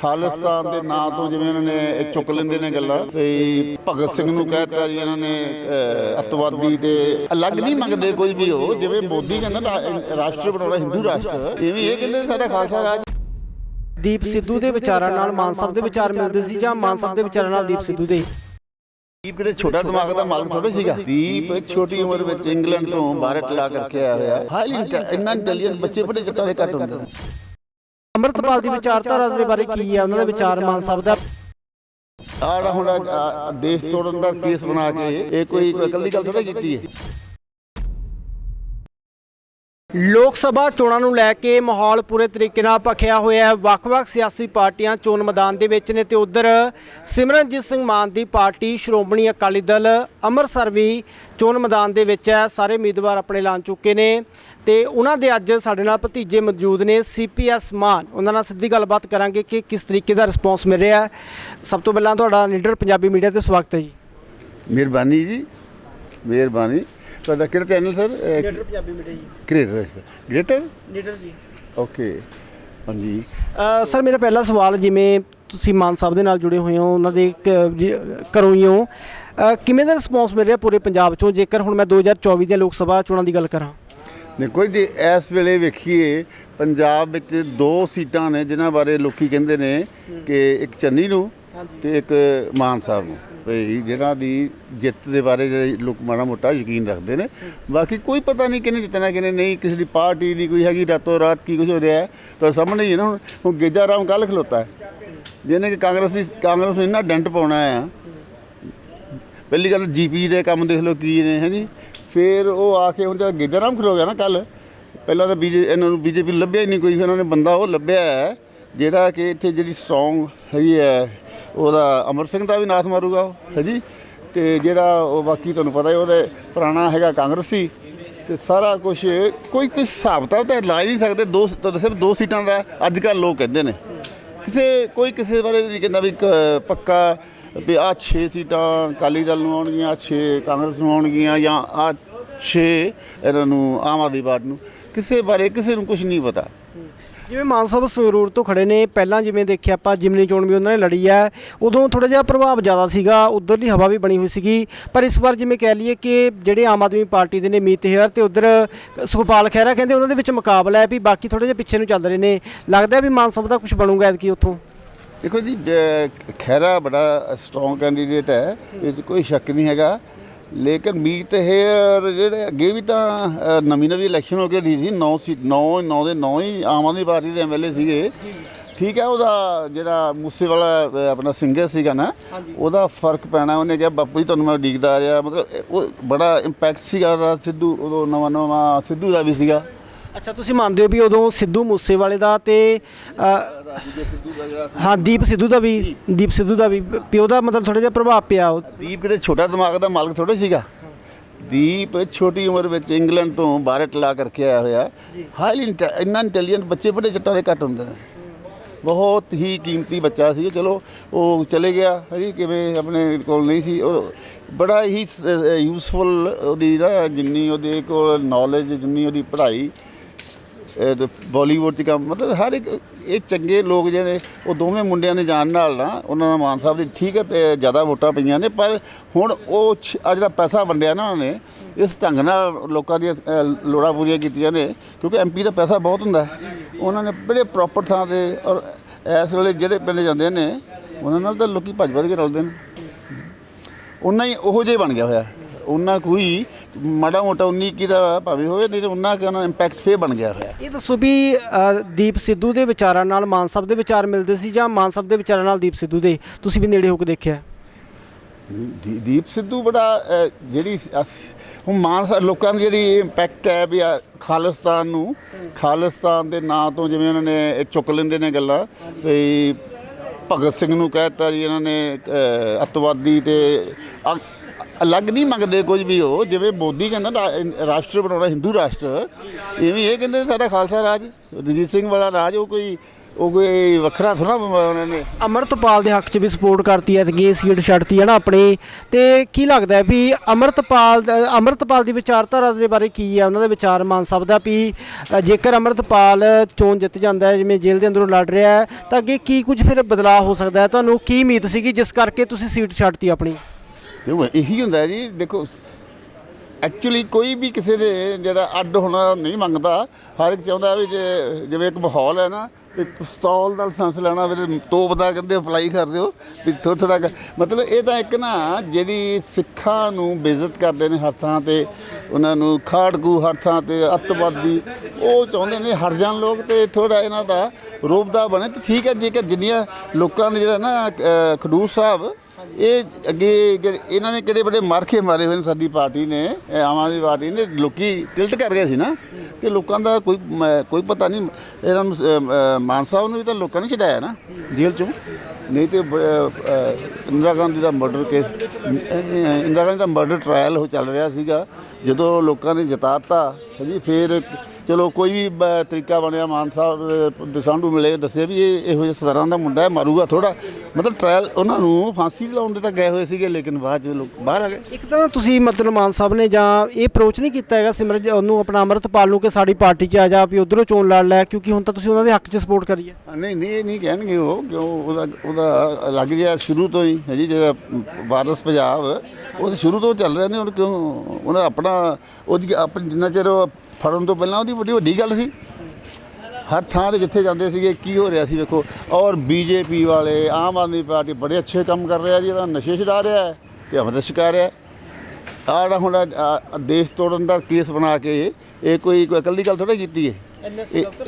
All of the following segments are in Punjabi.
ਖਾਲਿਸਤਾਨ ਦੇ ਨਾਂ ਤੋਂ ਜਿਵੇਂ ਇਹਨਾਂ ਨੇ ਚੁੱਕ ਲੈਂਦੇ ਨੇ ਗੱਲਾਂ ਵੀ ਭਗਤ ਸਿੰਘ ਨੂੰ ਕਹਿਤਾ ਜੀ ਇਹਨਾਂ ਨੇ ਅੱਤਵਾਦੀ ਤੇ ਅਲੱਗ ਨਹੀਂ ਮੰਗਦੇ ਕੋਈ ਵੀ ਉਹ ਜਿਵੇਂ ਮੋਦੀ ਕਹਿੰਦਾ ਰਾਸ਼ਟਰ ਬਣਾਉਣਾ ਹਿੰਦੂ ਰਾਸ਼ਟਰ ਇਵੇਂ ਇਹ ਕਹਿੰਦੇ ਸਾਡਾ ਖਾਲਸਾ ਰਾਜ। ਦੀਪ ਸਿੱਧੂ ਦੇ ਵਿਚਾਰਾਂ ਨਾਲ ਮਾਨ ਸਾਹਿਬ ਦੇ ਵਿਚਾਰ ਮਿਲਦੇ ਸੀ ਜਾਂ ਮਾਨ ਸਾਹਿਬ ਦੇ ਵਿਚਾਰਾਂ ਨਾਲ ਦੀਪ ਸਿੱਧੂ ਦੇ? ਦੀਪ ਕਿਤੇ ਛੋਟਾ ਦਿਮਾਗ ਦਾ ਮਾਲਕ ਥੋੜਾ ਸੀਗਾ। ਦੀਪ ਛੋਟੀ ਉਮਰ ਵਿੱਚ ਇੰਗਲੈਂਡ ਤੋਂ ਬਾਹਰ ਲਾ ਕਰਕੇ ਆਇਆ ਹੋਇਆ। ਹਾਈਲੀ ਇੰਨਾ ਇੰਟੈਲੀਜੈਂਟ ਬੱਚੇ ਬੜੇ ਚਿੱਟਾ ਦੇ ਘੱਟ ਹੁੰਦੇ ਨੇ। ਅੰਮ੍ਰਿਤਪਾਲ ਦੀ ਵਿਚਾਰਧਾਰਾ ਦੇ ਬਾਰੇ ਕੀ ਹੈ ਉਹਨਾਂ ਦਾ ਵਿਚਾਰ ਮਾਨ ਸਾਹਿਬ ਦਾ ਆੜਾ ਹੁਣ ਆਹ ਦੇਸ਼ ਤੋੜਨ ਦਾ ਕੇਸ ਬਣਾ ਕੇ ਇਹ ਕੋਈ ਕੋਈ ਇਕੱਲੀ ਗੱਲ ਥੋੜਾ ਕੀਤੀ ਹੈ। ਲੋਕ ਸਭਾ ਚੋਣਾਂ ਨੂੰ ਲੈ ਕੇ ਮਾਹੌਲ ਪੂਰੇ ਤਰੀਕੇ ਨਾਲ ਭਖਿਆ ਹੋਇਆ ਹੈ। ਵੱਖ-ਵੱਖ ਸਿਆਸੀ ਪਾਰਟੀਆਂ ਚੋਣ ਮੈਦਾਨ ਦੇ ਵਿੱਚ ਨੇ ਤੇ ਉਧਰ ਸਿਮਰਨਜੀਤ ਸਿੰਘ ਮਾਨ ਦੀ ਪਾਰਟੀ ਸ਼੍ਰੋਮਣੀ ਅਕਾਲੀ ਦਲ ਅੰਮ੍ਰਿਤਸਰ ਵੀ ਚੋਣ ਮੈਦਾਨ ਦੇ ਵਿੱਚ ਹੈ। ਸਾਰੇ ਉਮੀਦਵਾਰ ਆਪਣੇ ਐਲਾਨ ਚੁੱਕੇ ਨੇ ਤੇ ਉਹਨਾਂ ਦੇ ਅੱਜ ਸਾਡੇ ਨਾਲ ਭਤੀਜੇ ਮੌਜੂਦ ਨੇ ਸੀਪੀਐਸ ਮਾਨ। ਉਹਨਾਂ ਨਾਲ ਸਿੱਧੀ ਗੱਲਬਾਤ ਕਰਾਂਗੇ ਕਿ ਕਿਸ ਤਰੀਕੇ ਦਾ ਰਿਸਪੌਂਸ ਮਿਲ ਰਿਹਾ ਸਭ ਤੋਂ ਪਹਿਲਾਂ ਤੁਹਾਡਾ ਲੀਡਰ ਪੰਜਾਬੀ ਮੀਡੀਆ ਤੇ ਸਵਾਗਤ ਹੈ ਜੀ। ਮਿਹਰਬਾਨੀ ਜੀ, ਮਿਹਰਬਾਨੀ। ਤੁਹਾਡਾ ਕਿਹੜਾ channel sir? Leader Punjabi media ਜੀ। Creator greater? ਲੀਡਰ ਜੀ। ਓਕੇ। ਹਾਂਜੀ। ਸਰ ਮੇਰਾ ਪਹਿਲਾ ਸਵਾਲ ਜਿਵੇਂ ਤੁਸੀਂ ਮਾਨ ਸਾਹਿਬ ਦੇ ਨਾਲ ਜੁੜੇ ਹੋਏ ਹੋ ਉਹਨਾਂ ਦੇ ਘਰੋਂ ਹੀ ਹੋ ਕਿਵੇਂ ਦਾ ਰਿਸਪੌਂਸ ਮਿਲ ਰਿਹਾ ਪੂਰੇ ਪੰਜਾਬ ਚੋਂ? ਜੇਕਰ ਹੁਣ ਮੈਂ 2024 ਦੀਆਂ ਲੋਕ ਸਭਾ ਚੋਣਾਂ ਦੀ ਗੱਲ ਕਰਾਂ। ਦੇਖੋ ਜੀ ਇਸ ਵੇਲੇ ਵੇਖੀਏ ਪੰਜਾਬ ਵਿੱਚ ਦੋ ਸੀਟਾਂ ਨੇ ਜਿਨ੍ਹਾਂ ਬਾਰੇ ਲੋਕੀ ਕਹਿੰਦੇ ਨੇ ਕਿ ਇੱਕ ਚੰਨੀ ਨੂੰ ਤੇ ਇੱਕ ਮਾਨ ਸਾਹਿਬ ਨੂੰ। ਜਿਹੜਾ ਦੀ ਜਿੱਤ ਦੇ ਬਾਰੇ ਜਿਹੜੇ ਲੋਕ ਮਾੜਾ ਮੋਟਾ ਯਕੀਨ ਰੱਖਦੇ ਨੇ। ਬਾਕੀ ਕੋਈ ਪਤਾ ਨਹੀਂ ਕਿਹਨੇ ਜਿੱਤਣਾ, ਕਿਹਨੇ ਨਹੀਂ, ਕਿਸੇ ਦੀ ਪਾਰਟੀ ਨਹੀਂ, ਕੋਈ ਹੈਗੀ ਰਾਤੋਂ ਰਾਤ ਕੀ ਕੁਝ ਹੋ ਰਿਹਾ ਹੈ। ਪਰ ਸਾਹਮਣੇ ਹੀ ਹੈ ਨਾ, ਹੁਣ ਹੁਣ ਗੇਜਾ ਰਾਮ ਕੱਲ ਖਲੋਤਾ ਹੈ। ਜਿਹਨੇ ਕਿ ਕਾਂਗਰਸ ਦੀ ਕਾਂਗਰਸ ਨੂੰ ਇੰਨਾ ਡੰਟ ਪਾਉਣਾ ਆ ਪਹਿਲੀ ਗੱਲ ਜੀਪੀ ਦੇ ਕੰਮ ਦੇਖ ਲਓ ਕੀ ਨੇ, ਹੈ ਜੀ। ਫਿਰ ਉਹ ਆ ਕੇ ਹੁਣ ਜਦ ਗੇਜਰਾਮ ਖਲੋ ਗਿਆ ਨਾ ਕੱਲ ਪਹਿਲਾਂ ਤਾਂ ਬੀਜੇ ਇਹਨਾਂ ਨੂੰ ਬੀਜੇਪੀ ਲੱਭਿਆ ਹੀ ਨਹੀਂ ਕੋਈ, ਫਿਰ ਉਹਨਾਂ ਨੇ ਬੰਦਾ ਉਹ ਲੱਭਿਆ ਹੈ, ਜਿਹੜਾ ਕਿ ਇੱਥੇ ਜਿਹੜੀ ਸਟਰੋਂਗ ਹੈਗੀ ਹੈ ਉਹਦਾ ਅਮਰ ਸਿੰਘ ਦਾ ਵੀ ਨਾਥ ਮਾਰੂਗਾ ਉਹ, ਹੈ ਜੀ? ਤੇ ਜਿਹੜਾ ਉਹ ਬਾਕੀ ਤੁਹਾਨੂੰ ਪਤਾ ਹੀ ਉਹਦੇ ਪੁਰਾਣਾ ਹੈਗਾ ਕਾਂਗਰਸੀ, ਤੇ ਸਾਰਾ ਕੁਝ ਕੋਈ ਕੋਈ ਹਿਸਾਬ ਤਾਂ ਤਾਂ ਲਾ ਹੀ ਨਹੀਂ ਸਕਦੇ, ਦੋ ਤਾਂ ਸਿਰਫ ਦੋ ਸੀਟਾਂ ਦਾ ਅੱਜ ਕੱਲ੍ਹ ਲੋਕ ਕਹਿੰਦੇ ਨੇ। ਕਿਸੇ, ਕੋਈ ਕਿਸੇ ਬਾਰੇ ਨਹੀਂ ਕਹਿੰਦਾ ਵੀ ਕ- ਪੱਕਾ ਵੀ ਆਹ 6 ਸੀਟਾਂ ਅਕਾਲੀ ਦਲ ਨੂੰ ਆਉਣਗੀਆਂ 6 ਕਾਂਗਰਸ ਨੂੰ ਆਉਣਗੀਆਂ ਜਾਂ ਆਹ 6 ਇਹਨਾਂ ਨੂੰ ਆਮ ਆਦਮੀ ਪਾਰਟੀ ਨੂੰ, ਕਿਸੇ ਬਾਰੇ ਕਿਸੇ ਨੂੰ ਕੁਝ ਨਹੀਂ ਪਤਾ। ਜਿਵੇਂ ਮਾਨ ਸਾਹਿਬ ਸੰਗਰੂਰ ਤੋਂ ਖੜੇ ਨੇ, ਪਹਿਲਾਂ ਜਿਵੇਂ ਦੇਖਿਆ ਆਪਾਂ ਜਿਮਨੀ ਚੋਣ ਵੀ ਉਹਨਾਂ ਨੇ ਲੜੀ ਹੈ, ਉਦੋਂ ਥੋੜਾ ਜਿਹਾ ਪ੍ਰਭਾਵ ਜ਼ਿਆਦਾ ਸੀਗਾ, ਉਧਰਲੀ ਹਵਾ ਵੀ ਬਣੀ ਹੋਈ ਸੀਗੀ। ਪਰ ਇਸ ਵਾਰ ਜਿਵੇਂ ਕਹਿ ਲਈਏ ਕਿ ਜਿਹੜੇ ਆਮ ਆਦਮੀ ਪਾਰਟੀ ਦੇ ਨੇ ਮੀਤ ਹੇਅਰ ਤੇ ਉਧਰ ਸੁਖਪਾਲ ਖਹਿਰਾ ਕਹਿੰਦੇ ਉਹਨਾਂ ਦੇ ਵਿੱਚ ਮੁਕਾਬਲਾ ਹੈ ਵੀ ਬਾਕੀ ਥੋੜੇ ਜਿਹਾ ਪਿੱਛੇ ਨੂੰ ਚੱਲ ਰਹੇ ਨੇ। ਲੱਗਦਾ ਵੀ ਮਾਨ ਸਾਹਿਬ ਦਾ ਕੁਝ ਬਣੂਗਾ ਐਤਕੀ ਉੱਥੋਂ। ਦੇਖੋ ਜੀ ਜ- ਖਹਿਰਾ ਬੜਾ ਸਟਰੋਂਗ ਕੈਂਡੀਡੇਟ ਹੈ, ਇਹ 'ਚ ਕੋਈ ਸ਼ੱਕ ਨਹੀਂ ਹੈਗਾ। ਲੇਕਿਨ ਮੀਤ ਹੇਅਰ ਜਿਹੜੇ ਅੱਗੇ ਵੀ ਤਾਂ ਨਵੀਂ ਨਵੀਂ ਇਲੈਕਸ਼ਨ ਹੋ ਕੇ ਰਹੀ ਸੀ 9 ਸੀਟ 9 9 ਦੇ 9 ਹੀ ਆਮ ਆਦਮੀ ਪਾਰਟੀ ਦੇ ਐਮਐਲਏ ਸੀਗੇ। ਠੀਕ ਹੈ ਉਹਦਾ ਜਿਹੜਾ ਮੂਸੇ ਵਾਲਾ ਆਪਣਾ ਸਿੰਗਰ ਸੀਗਾ ਨਾ ਉਹਦਾ ਫ਼ਰਕ ਪੈਣਾ ਉਹਨੇ ਕਿਹਾ ਬਾਪੂ ਜੀ ਤੁਹਾਨੂੰ ਮੈਂ ਉਡੀਕਦਾ ਆ ਰਿਹਾ। ਮਤਲਬ ਉਹ ਬੜਾ ਇੰਪੈਕਟ ਸੀਗਾ ਉਹਦਾ ਸਿੱਧੂ ਉਦੋਂ ਨਵਾਂ ਨਵਾਂ ਸਿੱਧੂ ਦਾ ਵੀ ਸੀਗਾ। ਅੱਛਾ ਤੁਸੀਂ ਮੰਨਦੇ ਹੋ ਵੀ ਉਦੋਂ ਸਿੱਧੂ ਮੂਸੇਵਾਲੇ ਦਾ ਤੇ ਅ, ਹਾਂ ਦੀਪ ਸਿੱਧੂ ਦਾ ਵੀ ਦੀਪ ਸਿੱਧੂ ਦਾ ਵੀ ਪਿਓ ਦਾ ਮਤਲਬ ਥੋੜਾ ਜਿਹਾ ਪ੍ਰਭਾਵ ਪਿਆ ਉਹ- ਦੀਪ ਕਿਤੇ ਛੋਟਾ ਦਿਮਾਗ ਦਾ ਮਾਲਕ ਥੋੜਾ ਸੀਗਾ। ਦੀਪ ਛੋਟੀ ਉਮਰ ਵਿੱਚ ਇੰਗਲੈਂਡ ਤੋਂ ਬਾਹਰ ਲਾ ਕਰਕੇ ਆਇਆ ਹੋਇਆ। ਹਾਈਲੀ ਇੰਨਾ ਇੰਟੈਲੀਜੈਂਟ ਬੱਚੇ ਬੜੇ ਚਿੱਟਾ ਦੇ ਘੱਟ ਹੁੰਦੇ ਨੇ। ਬਹੁਤ ਹੀ ਕੀਮਤੀ ਬੱਚਾ ਸੀ ਚਲੋ ਉਹ ਚਲੇ ਗਿਆ ਹਰੀ ਕਿਵੇਂ ਆਪਣੇ ਕੋਲ ਨਹੀਂ ਸੀ। ਉਹ ਬੜਾ ਹੀ ਯੂਸਫੁਲ ਉਹਦੀ ਨਾ ਜਿੰਨੀ ਉਹਦੇ ਕੋਲ ਨੌਲੇਜ ਜਿੰਨੀ ਉਹਦੀ ਪੜ੍ਹਾਈ ਬਾਲੀਵੁੱਡ 'ਚ ਕੰਮ, ਮਤਲਬ ਹਰ ਇੱਕ, ਇਹ ਚੰਗੇ ਲੋਕ ਜਿਹੜੇ, ਉਹ ਦੋਵੇਂ ਮੁੰਡਿਆਂ ਨੇ ਜਾਣ ਨਾਲ ਨਾ, ਉਹਨਾਂ ਦਾ ਮਾਨ ਸਾਹਿਬ ਦੀ ਠੀਕ ਹੈ ਤੇ ਜ਼ਿਆਦਾ ਵੋਟਾਂ ਪਈਆਂ ਨੇ, ਪਰ ਹੁਣ ਉਹ ਛ- ਆ ਜਿਹੜਾ ਪੈਸਾ ਵੰਡਿਆ ਨਾ ਉਹਨਾਂ ਨੇ ਇਸ ਢੰਗ ਨਾਲ ਲੋਕਾਂ ਦੀਆਂ ਲੋੜਾਂ ਪੂਰੀਆਂ ਕੀਤੀਆਂ ਨੇ, ਕਿਉਂਕਿ ਐਮਪੀ ਦਾ ਪੈਸਾ ਬਹੁਤ ਹੁੰਦਾ ਉਹਨਾਂ ਨੇ ਬੜੇ ਪ੍ਰੋਪਰ ਥਾਂ ਤੇ, ਔਰ ਇਸ ਵੇਲੇ ਜਿਹੜੇ ਪਿੰਡ ਜਾਂਦੇ ਨੇ, ਉਹਨਾਂ ਨਾਲ ਤਾਂ ਲੋਕੀ ਭੱਜ ਭੱਜ ਕੇ ਰਲਦੇ ਨੇ। ਉਹਨਾਂ ਹੀ ਉਹੋ ਜਿਹਾ ਬਣ ਗਿਆ ਹੋਇਆ। ਉਹਨਾਂ ਕੋਈ ਮਾੜਾ ਮੋਟਾ 19 ਕੀ ਦਾ ਭਾਵੇਂ ਹੋਵੇ ਨਹੀਂ ਤਾਂ ਉਹਨਾਂ ਕਿ ਉਹਨਾਂ ਇੰਪੈਕਟ ਫੇ ਬਣ ਗਿਆ ਹੋਇਆ। ਇਹ ਦੱਸੋ ਵੀ ਅ, ਦੀਪ ਸਿੱਧੂ ਦੇ ਵਿਚਾਰਾਂ ਨਾਲ ਮਾਨ ਸਾਹਿਬ ਦੇ ਵਿਚਾਰ ਮਿਲਦੇ ਸੀ ਜਾਂ ਮਾਨ ਸਾਹਿਬ ਦੇ ਵਿਚਾਰਾਂ ਨਾਲ ਦੀਪ ਸਿੱਧੂ ਦੇ? ਤੁਸੀਂ ਵੀ ਨੇੜੇ ਹੋ ਕੇ ਦੇਖਿਆ। ਦੀ- ਦੀਪ ਸਿੱਧੂ ਬੜਾ ਅਹ, ਜਿਹੜੀ ਅਸ- ਹੁਣ ਮਾਨ ਸਾਹਿਬ ਲੋਕਾਂ ਦੀ ਜਿਹੜੀ ਇੰਪੈਕਟ ਹੈ ਵੀ ਆ ਖਾਲਿਸਤਾਨ ਨੂੰ ਖਾਲਿਸਤਾਨ ਦੇ ਨਾਂ ਤੋਂ ਜਿਵੇਂ ਉਹਨਾਂ ਨੇ ਇਹ ਚੁੱਕ ਲੈਂਦੇ ਨੇ ਗੱਲਾਂ ਵੀ ਭਗਤ ਸਿੰਘ ਨੂੰ ਕਹਿਤਾ ਜੀ ਇਹਨਾਂ ਨੇ ਅਹ, ਅੱਤਵਾਦੀ ਤੇ ਅ- ਅਲੱਗ ਨਹੀਂ ਮੰਗਦੇ ਕੁਝ ਵੀ ਉਹ, ਜਿਵੇਂ ਮੋਦੀ ਕਹਿੰਦਾ ਰਾਸ਼ਟਰ ਬਣਾਉਣਾ, ਹਿੰਦੂ ਰਾਸ਼ਟਰ, ਇਵੇਂ ਇਹ ਕਹਿੰਦੇ ਸਾਡਾ ਖਾਲਸਾ ਰਾਜ, ਰਣਜੀਤ ਸਿੰਘ ਵਾਲਾ ਰਾਜ, ਉਹ ਕੋਈ ਉਹ ਕੋਈ ਵੱਖਰਾ ਥੋੜਾ ਉਹਨਾਂ ਨੇ। ਅਮਰਤਪਾਲ ਦੇ ਹੱਕ 'ਚ ਵੀ ਸਪੋਰਟ ਕਰਤੀ ਹੈ ਤੇ ਸੀਟ ਛੱਡਤੀ ਹੈ ਨਾ ਆਪਣੀ। ਤੇ ਕੀ ਲੱਗਦਾ ਵੀ ਅਮਰਤਪਾਲ ਦਾ- ਅਮਰਤਪਾਲ ਦੀ ਵਿਚਾਰਧਾਰਾ ਦੇ ਬਾਰੇ ਕੀ ਹੈ? ਉਹਨਾਂ ਦਾ ਵਿਚਾਰ ਮਾਨ ਸਾਹਿਬ ਦਾ ਵੀ ਜੇਕਰ ਅਮਰਤਪਾਲ ਚੋਣ ਜਿੱਤ ਜਾਂਦਾ ਹੈ, ਜਿਵੇਂ ਜੇਲ੍ਹ ਦੇ ਅੰਦਰੋਂ ਲੜ ਰਿਹਾ ਹੈ, ਤਾਂ ਅੱਗੇ ਕੀ ਕੁਝ ਫਿਰ ਬਦਲਾਅ ਹੋ ਸਕਦਾ ਹੈ? ਤੁਹਾਨੂੰ ਕੀ ਉਮੀਦ ਸੀਗੀ, ਜਿਸ ਕਰਕੇ ਤੁਸੀਂ ਸੀਟ ਛੱਡਤੀ ਆਪਣੀ? ਤੇ ਉਹ ਇਹੀ ਹੁੰਦਾ ਜੀ, ਦੇਖੋ ਐਕਚੁਅਲੀ ਕੋਈ ਵੀ ਕਿਸੇ ਦੇ ਜਿਹੜਾ ਅੱਡ ਹੋਣਾ ਨਹੀਂ ਮੰਗਦਾ। ਹਰ ਇੱਕ ਚਾਹੁੰਦਾ ਵੀ ਜੇ, ਜਿਵੇਂ ਇੱਕ ਮਾਹੌਲ ਹੈ ਨਾ, ਵੀ ਪਿਸਤੌਲ ਦਾ ਲਾਇਸੈਂਸ ਲੈਣਾ ਫਿਰ ਤੋਪ ਦਾ ਕਹਿੰਦੇ ਅਪਲਾਈ ਕਰ ਦਿਓ, ਵੀ ਥੋੜਾ ਥੋੜਾ ਮਤਲਬ ਇਹ ਤਾਂ ਇੱਕ ਨਾ, ਜਿਹੜੀ ਸਿੱਖਾਂ ਨੂੰ ਬੇਇੱਜ਼ਤ ਕਰਦੇ ਨੇ ਹਰ ਥਾਂ ਤੇ, ਉਹਨਾਂ ਨੂੰ ਖਾੜਕੂ ਹਰ ਥਾਂ ਤੇ, ਅੱਤਵਾਦੀ, ਉਹ ਚਾਹੁੰਦੇ ਨੇ ਹਟ ਜਾਣ ਲੋਕ ਤੇ ਥੋੜਾ ਇਹਨਾਂ ਦਾ ਰੂਪ ਬਣੇ। ਤੇ ਠੀਕ ਹੈ ਜੇਕਰ ਜਿੰਨੀਆਂ ਲੋਕਾਂ ਨੇ ਜਿਹੜਾ ਨਾ ਖਡੂਰ ਸਾਹਿਬ ਇਹ ਅੱਗੇ ਜਿਹੜੇ- ਇਹਨਾਂ ਨੇ ਕਿਹੜੇ ਬੜੇ ਮਾਰਖੇ ਮਾਰੇ ਹੋਏ ਨੇ ਸਾਡੀ ਪਾਰਟੀ ਨੇ ਇਹ ਆਮ ਆਦਮੀ ਪਾਰਟੀ ਨੇ ਲੋਕੀ ਟਿਲਟ ਕਰ ਰਹੇ ਸੀ ਨਾ ਕਿ ਲੋਕਾਂ ਦਾ ਕੋਈ ਮ- ਕੋਈ ਪਤਾ ਨਹੀਂ ਇਹਨਾਂ ਨੂੰ ਅ, ਅ, ਮਾਨ ਸਾਹਿਬ ਨੂੰ ਵੀ ਤਾਂ ਲੋਕਾਂ ਨੇ ਛਡਾਇਆ ਨਾ ਜੇਲ੍ਹ ਚੋਂ। ਨਹੀਂ ਤੇ ਬ- ਅ, ਇੰਦਰਾ ਗਾਂਧੀ ਦਾ ਮਰਡਰ ਕੇਸ ਇੰਦਰਾ ਗਾਂਧੀ ਦਾ ਮਰਡਰ ਟਰਾਇਲ ਹੋ ਚੱਲ ਰਿਹਾ ਸੀਗਾ ਜਦੋਂ ਲੋਕਾਂ ਨੇ ਜਿਤਾਤਾ ਹਾਂਜੀ ਫਿਰ ਚਲੋ ਕੋਈ ਵੀ ਬ- ਤਰੀਕਾ ਬਣਿਆ ਮਾਨ ਸਾਹਿਬ ਦਸਾਂਡੂ ਮਿਲੇ ਦੱਸਿਆ ਵੀ ਇਹ ਇਹੋ ਜਿਹਾ ਸਦਾਰਾਂ ਦਾ ਮੁੰਡਾ ਹੈ ਮਾਰੂਗਾ ਥੋੜਾ ਮਤਲਬ ਟ੍ਰਾਇਲ ਉਹਨਾਂ ਨੂੰ ਫਾਂਸੀ ਲਾਉਣ ਦੇ ਤਾਂ ਗਏ ਹੋਏ ਸੀਗੇ ਲੇਕਿਨ ਬਾਅਦ ਚ ਲੋਕ ਬਾਹਰ ਆ ਗਏ। ਇੱਕ ਤਾਂ ਤੁਸੀਂ ਮਤਲਬ ਮਾਨ ਸਾਹਿਬ ਨੇ ਜਾਂ ਇਹ ਅਪਰੋਚ ਨਹੀਂ ਕੀਤਾ ਹੈਗਾ ਸਿਮਰਨ ਜੀ ਉਹਨੂੰ ਆਪਣਾ ਅਮਰਤਪਾਲ ਨੂੰ ਕਿ ਸਾਡੀ ਪਾਰਟੀ 'ਚ ਆ ਜਾ ਵੀ ਉਧਰੋਂ ਚੋਣ ਲੜ ਲੈ ਕਿਉਂਕਿ ਹੁਣ ਤਾਂ ਤੁਸੀਂ ਉਹਨਾਂ ਦੇ ਹੱਕ 'ਚ ਸਪੋਰਟ ਕਰੀ ਹੈ। ਨਹੀਂ ਨਹੀਂ ਇਹ ਨਹੀਂ ਕਹਿਣਗੇ ਉਹ ਕਿਉਂ ਉਹਦਾ ਉਹਦਾ ਲੱਗ ਗਿਆ ਸ਼ੁਰੂ ਤੋਂ ਹੀ ਹੈ ਜੀ ਜਿਹੜਾ ਵਾਰਸ ਪੰਜਾਬ ਉਹ ਤਾਂ ਸ਼ੁਰੂ ਤੋਂ ਚੱਲ ਰਿਹਾ ਨੇ ਹੁਣ ਕਿਉਂ ਉਹਦਾ ਆਪਣਾ ਉਹਦੀ ਆਪਣੀ ਜਿੰਨਾ ਚਿਰ ਉਹ ਫੜਨ ਤੋਂ ਪਹਿਲਾਂ ਉਹਦੀ ਵੱਡੀ ਵੱਡੀ ਗੱਲ ਸੀ। ਹਰ ਥਾਂ ਤੇ ਜਿੱਥੇ ਜਾਂਦੇ ਸੀਗੇ ਕੀ ਹੋ ਰਿਹਾ ਸੀ ਵੇਖੋ। ਔਰ ਬੀਜੇਪੀ ਵਾਲੇ ਆਮ ਆਦਮੀ ਪਾਰਟੀ ਬੜੇ ਅੱਛੇ ਕੰਮ ਕਰ ਰਿਹਾ ਜੀ ਇਹਦਾ ਨਸ਼ੇ ਛਡਾ ਰਿਹਾ ਹੈ ਤੇ ਅਮਰਤ ਛਕਾ ਰਿਹਾ ਹੈ। ਆਹ ਜਿਹੜਾ ਹੁਣ ਦੇਸ਼ ਤੋੜਨ ਦਾ ਕੇਸ ਬਣਾ ਕੇ ਇਹ ਕੋਈ ਕੋਈ ਇਕੱਲੀ ਗੱਲ ਥੋੜਾ ਕੀਤੀ ਹੈ।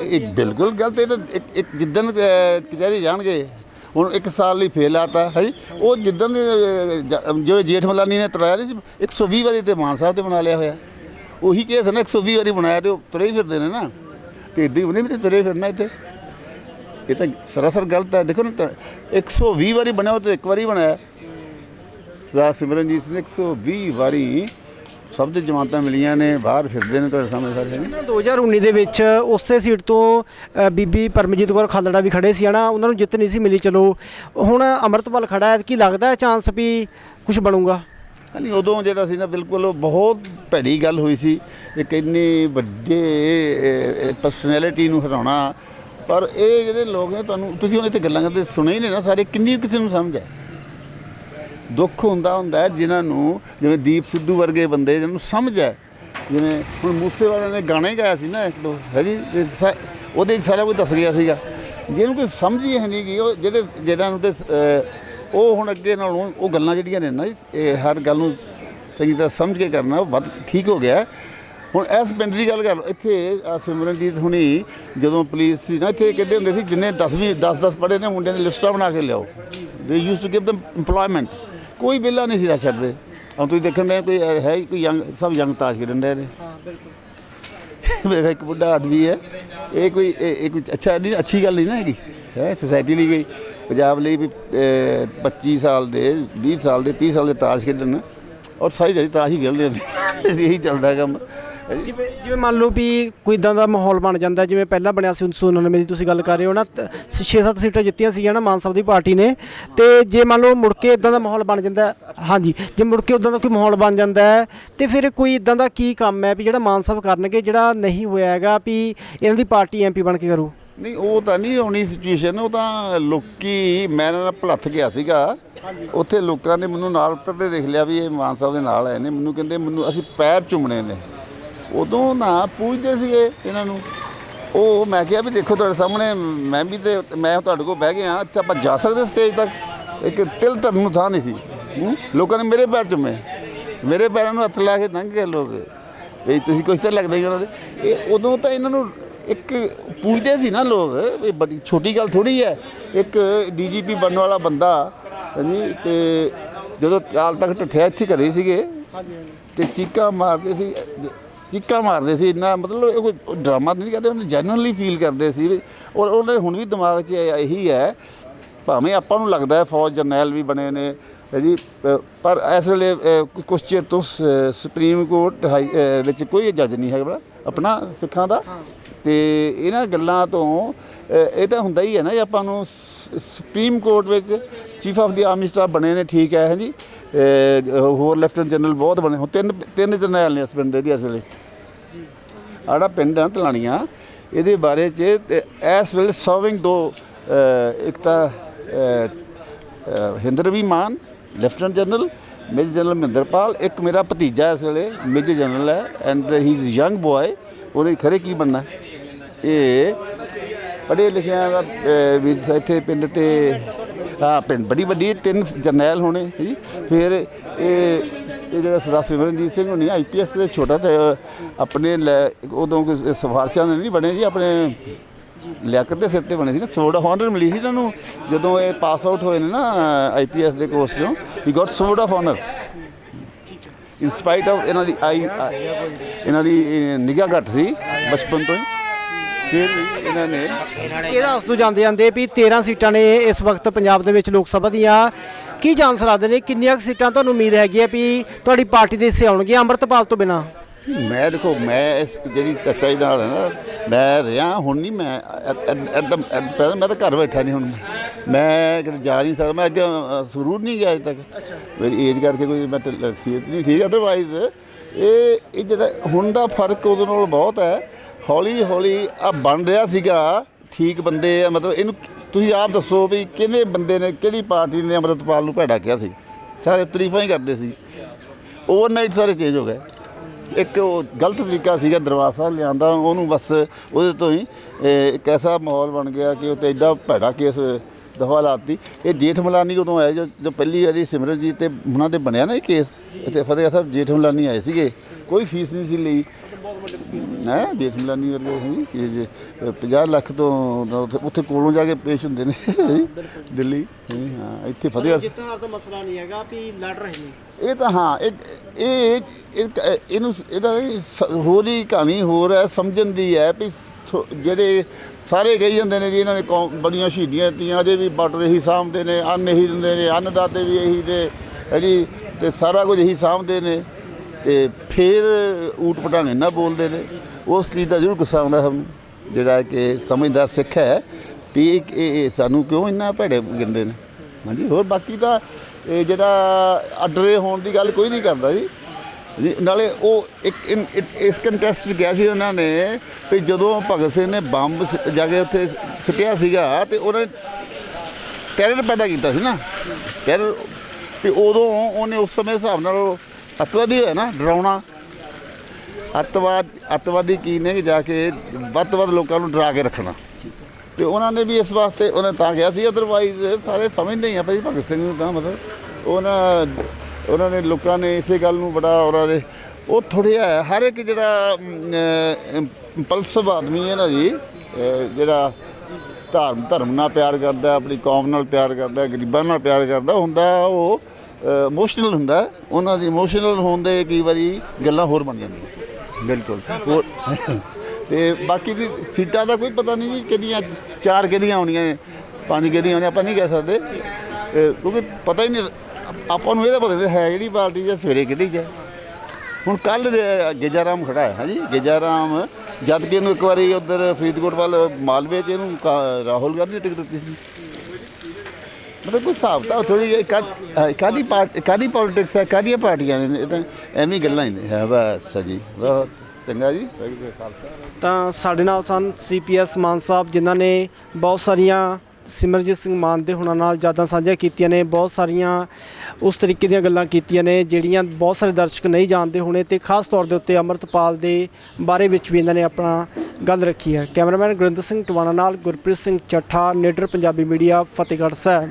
ਇਹ ਬਿਲਕੁਲ ਗਲਤ ਇਹ ਤਾਂ ਇੱਕ ਅਹ, ਕਚਹਿਰੀ ਜਾਣਗੇ ਹੁਣ ਇੱਕ ਸਾਲ ਲਈ ਫੇਲ ਆਤਾ ਹੈ। ਉਹ ਜਿੱਦਣ ਅਹ, ਜ- ਜਿਵੇਂ ਜੇਠ ਮਲਾਨੀ ਨੇ ਤਰਾਇਆ ਸੀ 120 ਵਾਰੀ ਤੇ ਮਾਨ ਸਾਹਿਬ ਤੇ ਬਣਾ ਲਿਆ ਹੋਇਆ। ਉਹੀ ਕੇਸ ਹੈ ਨਾ 120 ਵਾਰੀ ਬਣਾਇਆ ਤੇ ਉਹ ਤੁਰੇ ਹੀ ਫਿਰਦੇ ਨੇ ਨਾ। ਤੇ ਇਦਾਂ ਹੀ ਉਹਨੇ ਤੇ ਤੁਰੇ ਫਿਰਨਾ ਇੱਥੇ। ਇਹ ਤਾਂ ਸਰਾਸਰ ਗਲਤ ਹੈ। ਦੇਖੋ ਨਾ ਤਾਂ 120 ਵਾਰੀ ਬਣਿਆ, ਉਹ ਤੇ ਇੱਕ ਵਾਰੀ ਬਣਾਇਆ। ਸਰਦਾਰ ਸਿਮਰਨਜੀਤ ਸਿੰਘ 120 ਵਾਰੀ ਸਭ ਦੇ ਜਮਾਤਾਂ ਮਿਲੀਆਂ ਨੇ, ਬਾਹਰ ਫਿਰਦੇ ਨੇ ਤੁਹਾਡੇ ਸਾਹਮਣੇ ਸਾਰੇ। ਨੇ। ਨਾ 2019 ਦੇ ਵਿੱਚ ਉਸੇ ਸੀਟ ਤੋਂ ਬੀਬੀ ਪਰਮਜੀਤ ਕੌਰ ਖਾਲੜਾ ਵੀ ਖੜੇ ਸੀ, ਹਨਾ? ਉਹਨਾਂ ਨੂੰ ਜਿੱਤ ਨਹੀਂ ਸੀ ਮਿਲੀ, ਚਲੋ। ਹੁਣ ਅਮਰਤਪਾਲ ਖੜਾ ਹੈ, ਕੀ ਲੱਗਦਾ ਹੈ ਚਾਂਸ ਵੀ ਕੁਝ ਬਣੂਗਾ? ਨਹੀਂ, ਉਦੋਂ ਜਿਹੜਾ ਸੀ ਨਾ, ਬਿਲਕੁਲ ਬਹੁਤ ਭੈੜੀ ਗੱਲ ਹੋਈ ਸੀ। ਇੱਕ ਇੰਨੀ ਵੱਡੇ ਪਰਸਨੈਲਿਟੀ ਨੂੰ ਹਰਾਉਣਾ। ਪਰ ਇਹ ਜਿਹੜੇ ਲੋਕ ਨੇ ਤੁਹਾਨੂੰ, ਤੁਸੀਂ ਉਹਨਾਂ ਤੇ ਗੱਲਾਂ ਕਰਦੇ ਸੁਣੇ ਹੀ ਨੇ ਨਾ ਸਾਰੇ, ਕਿੰਨੀ ਕਿਸੇ ਨੂੰ ਸਮਝ ਹੈ ਦੁੱਖ ਹੁੰਦਾ ਹੁੰਦਾ ਹੈ ਜਿਨ੍ਹਾਂ ਨੂੰ, ਜਿਵੇਂ ਦੀਪ ਸਿੱਧੂ ਵਰਗੇ ਬੰਦੇ ਜਿਹਨਾਂ ਨੂੰ ਸਮਝ ਹੈ ਜਿਵੇਂ ਹੁਣ ਮੂਸੇ ਵਾਲਿਆਂ ਨੇ ਗਾਣਾ ਹੀ ਗਾਇਆ ਸੀ ਨਾ, ਇੱਕ ਦੋ, ਹੈ ਜੀ ਉਹਦੇ 'ਚ ਸਾਰਾ ਕੁਝ ਦੱਸ ਗਿਆ ਸੀਗਾ। ਜਿਹਨੂੰ ਕੋਈ ਸਮਝ ਹੀ ਹੈ ਨਹੀਂ ਗੀ, ਉਹ ਜਿਹੜੇ, ਜਿਹਨਾਂ ਨੂੰ ਤੇ ਉਹ ਹੁਣ ਅੱਗੇ ਨਾਲੋਂ ਉਹ ਗੱਲਾਂ ਜਿਹੜੀਆਂ ਨੇ ਨਾ ਇਹ ਹਰ ਗੱਲ ਨੂੰ ਚੰਗੀ ਤਰ੍ਹਾਂ ਸਮਝ ਕੇ ਕਰਨਾ ਵੱਧ ਠੀਕ ਹੋ ਗਿਆ। ਹੁਣ ਇਸ ਪਿੰਡ ਦੀ ਗੱਲ ਕਰ ਲਓ ਇੱਥੇ ਸਿਮਰਨਜੀਤ ਹੁਣੀ ਜਦੋਂ ਪੁਲਿਸ ਸੀ ਨਾ ਇੱਥੇ ਕਹਿੰਦੇ ਹੁੰਦੇ ਸੀ ਜਿੰਨੇ 10ਵੀਂ 10 10 ਪੜ੍ਹੇ ਨੇ ਮੁੰਡਿਆਂ ਦੀ ਲਿਸਟਾਂ ਬਣਾ ਕੇ ਲਿਆਓ। They use to give them employment ਕੋਈ ਵਿਹਲਾ ਨਹੀਂ ਸੀ ਰਾ ਛੱਡਦੇ। ਹੁਣ ਤੁਸੀਂ ਦੇਖਣ ਰਹੇ ਕੋਈ ਹੈ ਹੀ ਕੋਈ ਯੰਗ ਸਭ ਯੰਗ ਤਾਸ਼ ਖੇਡਣ ਰਹੇ ਨੇ। ਹਾਂ ਬਿਲਕੁਲ। ਮੇਰਾ ਇੱਕ ਬੁੱਢਾ ਆਦਮੀ ਹੈ। ਇਹ ਕੋਈ ਇਹ ਇਹ ਕੋਈ ਅੱਛਾ ਨਹੀਂ ਅੱਛੀ ਗੱਲ ਨਹੀਂ ਨਾ ਹੈਗੀ। ਹੈ ਸੋਸਾਇਟੀ ਲਈ ਕੋਈ ਪੰਜਾਬ ਲਈ ਵੀ ਅਹ, 25 ਸਾਲ ਦੇ 20 ਸਾਲ ਦੇ 30 ਸਾਲ ਦੇ ਤਾਸ਼ ਖੇਡਣ ਔਰ ਸਾਰੀ ਦਿਹਾੜੀ ਤਾਸ਼ ਹੀ ਖੇਡਦੇ ਹੁੰਦੇ ਇਹੀ ਚੱਲਦਾ ਕੰਮ। ਜਿਵੇਂ ਜਿਵੇਂ ਮੰਨ ਲਓ ਵੀ ਕੋਈ ਇਦਾਂ ਦਾ ਮਾਹੌਲ ਬਣ ਜਾਂਦਾ ਜਿਵੇਂ ਪਹਿਲਾਂ ਬਣਿਆ ਸੀ 1999 ਦੀ ਤੁਸੀਂ ਗੱਲ ਕਰ ਰਹੇ ਹੋ ਨਾ 6-7 ਸੀਟਾਂ ਜਿੱਤੀਆਂ ਸੀਗੀਆਂ ਨਾ ਮਾਨ ਸਾਹਿਬ ਦੀ ਪਾਰਟੀ ਨੇ ਤੇ ਜੇ ਮੰਨ ਲਓ ਮੁੜ ਕੇ ਇਦਾਂ ਦਾ ਮਾਹੌਲ ਬਣ ਜਾਂਦਾ ਹਾਂਜੀ ਜੇ ਮੁੜ ਕੇ ਉਦਾਂ ਦਾ ਕੋਈ ਮਾਹੌਲ ਬਣ ਜਾਂਦਾ ਹੈ ਤੇ ਫਿਰ ਕੋਈ ਇਦਾਂ ਦਾ ਕੀ ਕੰਮ ਹੈ ਵੀ ਜਿਹੜਾ ਮਾਨ ਸਾਹਿਬ ਕਰਨਗੇ ਜਿਹੜਾ ਨਹੀਂ ਹੋਇਆ ਹੈਗਾ ਵੀ ਇਹਨਾਂ ਦੀ ਪਾਰਟੀ ਐਮਪੀ ਬਣ ਕੇ ਕਰੂ? ਨਹੀਂ ਉਹ ਤਾਂ ਨਹੀਂ ਹੋਣੀ ਸਿਚੁਏਸ਼ਨ ਉਹ ਤਾਂ ਲੋਕੀ ਮੈਂ ਨਾਲ ਭਲੱਥ ਗਿਆ ਸੀਗਾ। ਉੱਥੇ ਲੋਕਾਂ ਨੇ ਮੈਨੂੰ ਨਾਲ ਉਤਰਦੇ ਦੇਖ ਲਿਆ ਵੀ ਇਹ ਮਾਨ ਸਾਹਿਬ ਦੇ ਨਾਲ ਆਏ ਨੇ। ਮੈਨੂੰ ਕਹਿੰਦੇ ਮੈਨੂੰ ਅਸੀਂ ਪੈਰ ਚੁੰਮਣੇ ਨੇ। ਉਦੋਂ ਨਾ ਪੁੱਛਦੇ ਸੀਗੇ ਇਹਨਾਂ ਨੂੰ। ਉਹ ਮੈਂ ਕਿਹਾ ਵੀ ਦੇਖੋ ਤੁਹਾਡੇ ਸਾਹਮਣੇ ਮੈਂ ਵੀ ਤੇ ਮੈਂ ਤੁਹਾਡੇ ਕੋਲ ਬਹਿ ਗਿਆ। ਇੱਥੇ ਆਪਾਂ ਜਾ ਸਕਦੇ ਸਟੇਜ ਤੱਕ? ਇੱਕ ਤਿਲ ਧਰਨ ਨੂੰ ਥਾਂ ਨਹੀਂ ਸੀ? ਲੋਕਾਂ ਨੇ ਮੇਰੇ ਪੈਰ ਚੁੰਮੇ। ਮੇਰੇ ਪੈਰਾਂ ਨੂੰ ਹੱਥ ਲਾ ਕੇ ਲੰਘ ਗਏ ਲੋਕ। ਵੀ ਤੁਸੀਂ ਕੁਝ ਤਾਂ ਲੱਗਦਾ ਹੀ ਉਹਨਾਂ ਦੇ ਇਹ ਉਦੋਂ ਤਾਂ ਇਹਨਾਂ ਨੂੰ ਇੱਕ ਪੁੱਛਦੇ ਸੀ ਨਾ ਲੋਕ ਵੀ ਬੜੀ ਛੋਟੀ ਗੱਲ ਥੋੜੀ ਹੈ ਇੱਕ ਡੀਜੀਪੀ ਬਣਨ ਵਾਲਾ ਬੰਦਾ ਹਾਂਜੀ ਤੇ ਜਦੋਂ ਕਾਲ ਤੱਕ ਟੱਠਿਆ ਇੱਥੇ ਘਰੇ ਸੀਗੇ ਤੇ ਚੀਕਾਂ ਮਾਰਦੇ ਸੀ ਚੀਕਾਂ ਮਾਰਦੇ ਸੀ ਇੰਨਾ ਮਤਲਬ ਇਹ ਕੋਈ ਡਰਾਮਾ ਨਹੀਂ ਕਰਦੇ ਉਹਨੇ ਜੈਨੂਇਨਲੀ ਫੀਲ ਕਰਦੇ ਸੀ ਵੀ- ਔਰ ਉਹਨੇ ਹੁਣ ਵੀ ਦਿਮਾਗ 'ਚ ਇਹ- ਹੈ ਭਾਵੇਂ ਆਪਾਂ ਨੂੰ ਲੱਗਦਾ ਹੈ ਫੌਜ ਜਰਨੈਲ ਵੀ ਬਣੇ ਨੇ ਜੀ ਅ, ਪਰ ਇਸ ਵੇਲੇ ਕੁਛ ਚਿਰ ਤੋਂ ਸੁਪਰੀਮ ਕੋਰਟ ਵਿੱਚ ਕੋਈ ਜੱਜ ਨਹੀਂ ਹੈਗਾ ਆਪਣਾ ਸਿੱਖਾਂ ਦਾ। ਤੇ ਇਹਨਾਂ ਗੱਲਾਂ ਤੋਂ ਇਹ ਤਾਂ ਹੁੰਦਾ ਹੀ ਹੈ ਨਾ ਜੇ ਆਪਾਂ ਨੂੰ ਸੁਪਰੀਮ ਕੋਰਟ ਵਿੱਚ chief of the army staff ਬਣੇ ਨੇ ਠੀਕ ਹੈ ਹਾਂਜੀ। ਅ, ਹੋਰ ਲੈਫਟੀਨੈਂਟ ਜਨਰਲ ਬਹੁਤ ਬਣੇ ਹੁਣ ਤਿੰਨ ਤਿੰਨ ਜਰਨੈਲ ਨੇ ਇਸ ਪਿੰਡ ਦੇ ਇਸ ਵੇਲੇ। ਆੜਾ ਪਿੰਡ ਆ ਤਲਾਣੀਆਂ ਇਹਦੇ ਬਾਰੇ ਚ ਇਸ ਵੇਲੇ ਸਰਵਿੰਗ ਦੋ ਇੱਕ ਤਾਂ ਅ, ਹਿੰਦਰਵੀ Mann lieutenant general major general Mahinderpal ਇੱਕ ਮੇਰਾ ਭਤੀਜਾ ਇਸ ਵੇਲੇ ਮੇਜਰ ਜਨਰਲ ਹੈ and he is young boy ਉਹਦੇ ਖਰੇ ਕੀ ਬਣਨਾ? ਇਹ ਪੜ੍ਹੇ ਲਿਖਿਆ ਦਾ ਵੀ ਇੱਥੇ ਪਿੰਡ ਤੇ, ਹਾਂ, ਪਿੰਡ ਬੜੀ ਵੱਡੀ ਤਿੰਨ ਜਰਨੈਲ ਹੋਣੇ, ਜੀ। ਫਿਰ ਇਹ ਇਹ ਜਿਹੜਾ ਸਰਦਾਰ ਸਿਮਰਨਜੀਤ ਸਿੰਘ ਹੋਣੀ ਆਈਪੀਐਸ ਦੇ ਛੋਟਾ ਤੇ ਆਪਣੇ ਲੈ- ਉਦੋਂ ਕੋਈ ਸਿਫਾਰਸ਼ਾਂ ਦੇ ਨਹੀਂ ਬਣੇ ਜੀ, ਆਪਣੇ ਲਿਆਕਤ ਦੇ ਸਿਰ ਤੇ ਬਣੇ ਸੀ ਨਾ। ਸੋਰਡ ਆਫ ਆਨਰ ਮਿਲੀ ਸੀ ਇਹਨਾਂ ਨੂੰ ਜਦੋਂ ਇਹ ਪਾਸ ਆਊਟ ਹੋਏ ਨੇ ਨਾ ਆਈਪੀਐਸ ਦੇ ਕੋਰਸ ਚੋਂ। He got sword of honour in spite of ਇਹਨਾਂ ਦੀ ਆਈ, ਇਹਨਾਂ ਦੀ ਨਿਗਾਹ ਘੱਟ ਸੀ ਬਚਪਨ ਤੋਂ ਹੀ। ਫਿਰ ਇਹਨਾਂ ਨੇ ਇਹ ਦੱਸ ਦੋ ਜਾਂਦੇ ਜਾਂਦੇ ਵੀ 13 ਸੀਟਾਂ ਨੇ ਇਸ ਵਕਤ ਪੰਜਾਬ ਦੇ ਵਿੱਚ ਲੋਕ ਸਭਾ ਦੀਆਂ। ਕੀ ਚਾਂਸ ਸਲਾਦੇ ਨੇ? ਕਿੰਨੀਆਂ ਕੁ ਸੀਟਾਂ ਤੁਹਾਨੂੰ ਉਮੀਦ ਹੈਗੀ ਹੈ ਵੀ ਤੁਹਾਡੀ ਪਾਰਟੀ ਦੇ ਹਿੱਸੇ ਆਉਣਗੀਆਂ ਅੰਮ੍ਰਿਤਪਾਲ ਤੋਂ ਬਿਨਾ? ਮੈਂ ਦੇਖੋ ਮੈਂ ਇਸ ਜਿਹੜੀ ਚੱਚਾ ਜੀ ਨਾਲ ਹੈ ਨਾ ਮੈਂ ਰਿਹਾ ਹੁਣ ਨਹੀਂ ਮੈਂ ਐਦਮ ਪਹਿਲਾਂ ਮੈਂ ਤਾਂ ਘਰ ਬੈਠਾ ਨਹੀਂ ਹੁਣ ਮੈਂ ਕਿਤੇ ਜਾ ਨਹੀਂ ਸਕਦਾ ਮੈਂ ਅੱਜ ਸਰੂਰ ਨਹੀਂ ਗਿਆ ਅਜੇ ਤੱਕ। ਮੇਰੀ ਏਜ ਕਰਕੇ ਕੋਈ ਮੈਂ ਸਿਹਤ ਨਹੀਂ ਠੀਕ ਅਦਰਵਾਈਜ਼ ਇਹ ਇਹ ਜਿਹੜਾ ਹੁਣ ਦਾ ਫ਼ਰਕ ਉਹਦੇ ਨਾਲ ਬਹੁਤ ਹੈ। ਹੌਲੀ ਹੌਲੀ ਆ ਬਣ ਰਿਹਾ ਸੀਗਾ ਠੀਕ ਬੰਦੇ ਆ ਮਤਲਬ ਇਹਨੂੰ ਤੁਸੀਂ ਆਪ ਦੱਸੋ ਵੀ ਕਿਹਨੇ ਬੰਦੇ ਨੇ ਕਿਹੜੀ ਪਾਰਟੀ ਨੇ ਅੰਮ੍ਰਿਤਪਾਲ ਨੂੰ ਭੈੜਾ ਕਿਹਾ ਸੀ? ਸਾਰੇ ਤਾਰੀਫਾਂ ਹੀ ਕਰਦੇ ਸੀ। ਓਵਰਨਾਈਟ ਸਾਰੇ ਚੇਂਜ ਹੋ ਗਏ। ਇੱਕ ਉਹ ਗਲਤ ਤਰੀਕਾ ਸੀਗਾ ਦਰਬਾਰ ਸਾਹਿਬ ਲਿਆਂਦਾ ਉਹਨੂੰ ਬਸ ਉਹਦੇ ਤੋਂ ਹੀ ਇਹ, ਇੱਕ ਐਸਾ ਮਾਹੌਲ ਬਣ ਗਿਆ ਕਿ ਉਹ ਤੇ ਐਡਾ ਭੈੜਾ ਕੇਸ ਦਫਾ ਲਾਤੀ। ਇਹ ਜੇਠ ਮਲਾਨੀ ਉਦੋਂ ਆਇਆ ਜੋ ਜੋ ਪਹਿਲੀ ਵਾਰੀ ਸਿਮਰਨਜੀਤ ਤੇ ਉਹਨਾਂ ਦੇ ਬਣਿਆ ਨਾ ਇਹ ਕੇਸ ਇੱਥੇ ਫਤਿਹ ਸਾਹਿਬ ਜੇਠ ਮਲਾਨੀ ਆਏ ਸੀਗੇ। ਕੋਈ ਫੀਸ ਨਹੀਂ ਸੀ ਲਈ। ਹੈ? ਜੇਠ ਮਲਾਨੀ ਵਰਗੇ ਸੀ। ਇਹ ਜੇ 50 ਲੱਖ ਤੋਂ ਉੱਥੇ- ਉੱਥੇ ਕੋਲੋਂ ਜਾ ਕੇ ਪੇਸ਼ ਹੁੰਦੇ ਨੇ। ਦਿੱਲੀ। ਹਾਂ ਇੱਥੇ ਫਤਿਹ ਜਿੱਤ ਹਾਰ ਦਾ ਮਸਲਾ ਨਹੀਂ ਹੈਗਾ ਵੀ ਲੜ ਰਹੇ ਨੇ। ਇਹ ਤਾਂ ਹਾਂ ਇੱਕ ਇਹ ਇੱਕ ਇਹਨੂੰ ਇਹਦਾ ਇਹ ਸ- ਹੋਰ ਹੀ ਕਹਾਣੀ ਹੋਰ ਹੈ, ਸਮਝਣ ਦੀ ਹੈ ਵੀ ਥੋ- ਜਿਹੜੇ ਸਾਰੇ ਕਹੀ ਜਾਂਦੇ ਨੇ ਜੀ ਇਹਨਾਂ ਨੇ ਕੌਮ ਬੜੀਆਂ ਸ਼ਹੀਦੀਆਂ ਦਿੱਤੀਆਂ, ਅਜੇ ਵੀ ਬਾਰਡਰ ਇਹੀ ਸਾਂਭਦੇ ਨੇ, ਅੰਨ ਇਹੀ ਦਿੰਦੇ ਨੇ, ਅੰਨਦਾਤੇ ਵੀ ਇਹੀ ਤੇ ਹੈ ਜੀ, ਤੇ ਸਾਰਾ ਕੁਝ ਇਹੀ ਸਾਂਭਦੇ ਨੇ, ਤੇ ਫਿਰ ਊਟ ਪਟਾਂਗੇ ਨਾ ਬੋਲਦੇ ਨੇ। ਉਸ ਚੀਜ਼ ਦਾ ਜ਼ਰੂਰ ਗੁੱਸਾ ਆਉਂਦਾ ਸਾਨੂੰ, ਜਿਹੜਾ ਕਿ ਸਮਝਦਾਰ ਸਿੱਖ ਹੈ ਵੀ ਇਹ, ਇਹ- ਇਹ ਸਾਨੂੰ ਕਿਉਂ ਇੰਨਾ ਭੈੜੇ ਗਿੰਦੇ ਨੇ? ਹਾਂਜੀ ਹੋਰ ਬਾਕੀ ਤਾਂ ਇਹ ਜਿਹੜਾ ਅਡਰੇ ਹੋਣ ਦੀ ਗੱਲ ਕੋਈ ਨਹੀਂ ਕਰਦਾ ਜੀ। ਜੀ, ਨਾਲੇ ਉਹ ਇੱਕ ਇਸ ਕੰਟੈਸਟ 'ਚ ਗਿਆ ਸੀ ਉਹਨਾਂ ਨੇ ਤੇ ਜਦੋਂ ਭਗਤ ਸਿੰਘ ਨੇ ਬੰਬ ਜਾ ਕੇ ਉੱਥੇ ਸੁੱਟਿਆ ਸੀਗਾ ਤੇ ਉਹਨੇ ਨੇ ਟੈਰਰ ਪੈਦਾ ਕੀਤਾ ਸੀ ਨਾ। ਟੈਰਰ ਵੀ ਉਦੋਂ ਉਹਨੇ ਉਸ ਸਮੇਂ ਹਿਸਾਬ ਨਾਲ ਉਹ ਅੱਤਵਾਦੀ ਹੋਇਆ ਨਾ ਡਰਾਉਣਾ। ਅੱਤਵਾਦ ਅੱਤਵਾਦੀ ਕੀ ਨੇ ਜਾ ਕੇ ਵੱਧ ਤੋਂ ਵੱਧ ਲੋਕਾਂ ਨੂੰ ਡਰਾ ਕੇ ਰੱਖਣਾ। ਤੇ ਉਹਨਾਂ ਨੇ ਵੀ ਇਸ ਵਾਸਤੇ ਉਹਨੇ ਤਾਂ ਕਿਹਾ ਸੀ ਅਦਰਵਾਈਜ਼ ਸਾਰੇ ਸਮਝਦੇ ਹੀ ਆ ਭਾਈ ਭਗਤ ਸਿੰਘ ਨੂੰ ਤਾਂ ਮਤਲਬ ਉਹਨਾਂ ਉਹਨਾਂ ਨੇ ਲੋਕਾਂ ਨੇ ਇਸੇ ਗੱਲ ਨੂੰ ਬੜਾ ਉਹਨਾਂ ਦੇ, ਉਹ ਥੋੜ੍ਹਾ ਹੈ ਹਰ ਇੱਕ ਜਿਹੜਾ ਇੰਪਲਸਿਵ ਆਦਮੀ ਹੈ ਨਾ ਜੀ ਜਿਹੜਾ ਧਰਮ ਧਰਮ ਨਾਲ ਪਿਆਰ ਕਰਦਾ, ਆਪਣੀ ਕੌਮ ਨਾਲ ਪਿਆਰ ਕਰਦਾ, ਗਰੀਬਾਂ ਨਾਲ ਪਿਆਰ ਕਰਦਾ, ਹੁੰਦਾ ਉਹ ਇਮੋਸ਼ਨਲ ਹੁੰਦਾ, ਉਹਨਾਂ ਦੀ ਇਮੋਸ਼ਨਲ ਹੋਣ ਦੇ ਕਈ ਵਾਰੀ ਗੱਲਾਂ ਹੋਰ ਬਣ ਜਾਂਦੀਆਂ ਬਿਲਕੁਲ। ਹੋਰ ਤੇ ਬਾਕੀ ਦੀ ਸੀਟਾਂ ਦਾ ਕੋਈ ਪਤਾ ਨਹੀਂ ਜੀ ਕਿਹਦੀਆਂ, ਚਾਰ ਕਿਹਦੀਆਂ ਆਉਣੀਆਂ ਨੇ, ਪੰਜ ਕਿਹਦੀਆਂ ਆਉਣੀਆਂ, ਆਪਾਂ ਨਹੀਂ ਕਹਿ ਸਕਦੇ। ਕਿਉਂਕਿ ਪਤਾ ਹੀ ਨਹੀਂ, ਆਪਾਂ ਨੂੰ ਇਹਦਾ ਪਤਾ ਹੈ ਜਿਹੜੀ ਪਾਰਟੀ ਜਾਂ ਸਵੇਰੇ ਕਿਹੜੀ ਹੈ। ਹੁਣ ਕੱਲ ਗੇਜਾਰਾਮ ਖੜਾ ਹੈ, ਹਾਂਜੀ, ਗੇਜਾਰਾਮ ਜਦ ਕਿ ਇਹਨੂੰ ਇੱਕ ਵਾਰੀ ਉਧਰ ਫਰੀਦਕੋਟ ਵੱਲ ਮਾਲਵੇ 'ਚ ਇਹਨੂੰ ਕਾ- ਰਾਹੁਲ ਗਾਂਧੀ ਨੇ ਟਿਕਟ ਦਿੱਤੀ ਸੀ। ਮਤਲਬ ਕੋਈ ਹਿਸਾਬ ਤਾਂ ਥੋੜੀ ਕਾਦੀ ਪਾਰਟੀ ਕਾਦੀ ਪੋਲਿਟਿਕਸ ਹੈ ਕਾਦੀਆਂ ਪਾਰਟੀਆਂ ਨੇ, ਇਹ ਤਾਂ ਐਵੇਂ ਗੱਲਾਂ ਹੀ ਨੇ। ਹੈ, ਬਸ ਜੀ, ਬਹੁਤ। ਚੰਗਾ ਜੀ, ਵਾਹਿਗੁਰੂ ਜੀ ਕਾ ਖਾਲਸਾ ਤਾਂ ਸਾਡੇ ਨਾਲ ਸਨ ਸੀਪੀਐਸ ਮਾਨ ਸਾਹਿਬ, ਜਿਨ੍ਹਾਂ ਨੇ ਬਹੁਤ ਸਾਰੀਆਂ ਸਿਮਰਜੀਤ ਸਿੰਘ ਮਾਨ ਦੇ ਹੁਣਾਂ ਨਾਲ ਯਾਦਾਂ ਸਾਂਝੀਆਂ ਕੀਤੀਆਂ ਨੇ, ਬਹੁਤ ਸਾਰੀਆਂ ਉਸ ਤਰੀਕੇ ਦੀਆਂ ਗੱਲਾਂ ਕੀਤੀਆਂ ਨੇ, ਜਿਹੜੀਆਂ ਬਹੁਤ ਸਾਰੇ ਦਰਸ਼ਕ ਨਹੀਂ ਜਾਣਦੇ ਹੋਣੇ ਤੇ ਖਾਸ ਤੌਰ ਦੇ ਉੱਤੇ ਅਮਰਤਪਾਲ ਦੇ ਬਾਰੇ ਵਿੱਚ ਵੀ ਇਹਨਾਂ ਨੇ ਆਪਣਾ ਗੱਲ ਰੱਖੀ ਹੈ। ਕੈਮਰਾਮੈਨ ਗੁਰਿੰਦਰ ਸਿੰਘ ਟਵਾਣਾ ਨਾਲ ਗੁਰਪ੍ਰੀਤ ਸਿੰਘ ਚੱਠਾ ਨੇਡਰ ਪੰਜਾਬੀ ਮੀਡੀਆ, ਫਤਿਹਗੜ੍ਹ ਸਾਹਿਬ।